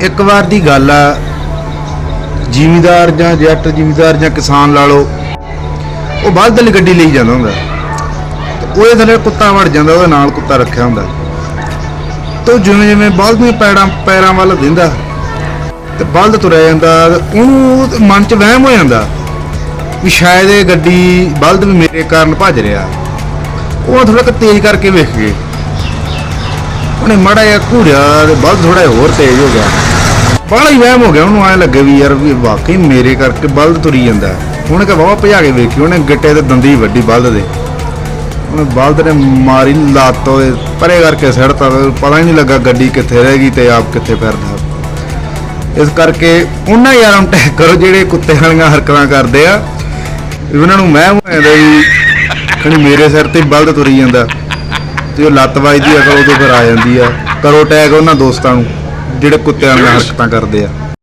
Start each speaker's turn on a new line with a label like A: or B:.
A: ਇੱਕ ਵਾਰ ਦੀ ਗੱਲ ਆ, ਜ਼ਿਮੀਦਾਰ ਜਾਂ ਜੱਟ, ਜ਼ਿਮੀਦਾਰ ਜਾਂ ਕਿਸਾਨ ਲਾ ਲਓ, ਉਹ ਬਲਦ ਵਾਲੀ ਗੱਡੀ ਲਈ ਜਾਂਦਾ ਹੁੰਦਾ। ਉਹਦੇ ਥੱਲੇ ਕੁੱਤਾ ਵੜ ਜਾਂਦਾ, ਉਹਦੇ ਨਾਲ ਕੁੱਤਾ ਰੱਖਿਆ ਹੁੰਦਾ। ਤੇ ਉਹ ਜਿਵੇਂ ਜਿਵੇਂ ਬਲਦ ਦੀਆਂ ਪੈੜਾਂ, ਪੈਰਾਂ ਵੱਲ ਦਿੰਦਾ, ਤੇ ਬਲਦ ਤੁਰਿਆ ਜਾਂਦਾ, ਤੇ ਉਹਨੂੰ ਮਨ 'ਚ ਵਹਿਮ ਹੋ ਜਾਂਦਾ ਵੀ ਸ਼ਾਇਦ ਇਹ ਗੱਡੀ ਬਲਦ ਵੀ ਮੇਰੇ ਕਾਰਨ ਭੱਜ ਰਿਹਾ। ਉਹ ਥੋੜਾ ਕੁ ਤੇਜ਼ ਕਰਕੇ ਵੇਖ ਗਏ ਉਹਨੇ ਮੜਾ ਜਿਹਾ ਘੂੜਿਆ ਤੇ ਬਲਦ ਥੋੜਾ ਜਿਹਾ ਹੋਰ ਤੇਜ਼ ਹੋ ਗਿਆ। ਬਾਹਲਾ ਹੀ ਵਹਿਮ ਹੋ ਗਿਆ, ਉਹਨੂੰ ਐ ਲੱਗੇ ਵੀ ਯਾਰ ਵੀ ਵਾਕਈ ਮੇਰੇ ਕਰਕੇ ਬਲਦ ਤੁਰੀ ਜਾਂਦਾ। ਉਹਨੇ ਕਿਹਾ ਵਾਵਾ ਭਜਾ ਕੇ ਵੇਖੀ, ਉਹਨੇ ਗਿੱਟੇ ਤੇ ਦੰਦੀ ਵੱਡੀ ਬਲਦ ਦੇ। ਉਹਨੇ ਬਲਦ ਨੇ ਮਾਰੀ ਲੱਤ ਉਹਦੇ, ਪਰੇ ਕਰਕੇ ਸਿੜਤਾ ਤੇ ਪਤਾ ਹੀ ਨਹੀਂ ਲੱਗਾ ਗੱਡੀ ਕਿੱਥੇ ਰਹਿ ਗਈ ਤੇ ਆਪ ਕਿੱਥੇ ਫਿਰਦਾ। ਇਸ ਕਰਕੇ ਉਹਨਾਂ ਯਾਰਾਂ ਨੂੰ ਟੈਕ ਕਰੋ, ਜਿਹੜੇ ਕੁੱਤੇ ਵਾਲੀਆਂ ਹਰਕਤਾਂ ਕਰਦੇ ਆ। ਉਹਨਾਂ ਨੂੰ ਮੈਂ ਹੁੰਦਾ ਵੀ ਖਣੀ ਮੇਰੇ ਸਿਰ ਤੇ ਬਲਦ ਤੁਰੀ ਜਾਂਦਾ। ਤੇ ਉਹ ਲੱਤ ਵੱਜਦੀ ਆ ਕਰੋ ਉਦੋਂ ਫਿਰ ਆ ਜਾਂਦੀ ਆ। ਕਰੋ ਟੈਗ ਉਹਨਾਂ ਦੋਸਤਾਂ ਨੂੰ। ਜਿਹੜੇ ਕੁੱਤਿਆਂ ਵਾਲੀਆਂ ਹਰਕਤਾਂ ਕਰਦੇ ਆ।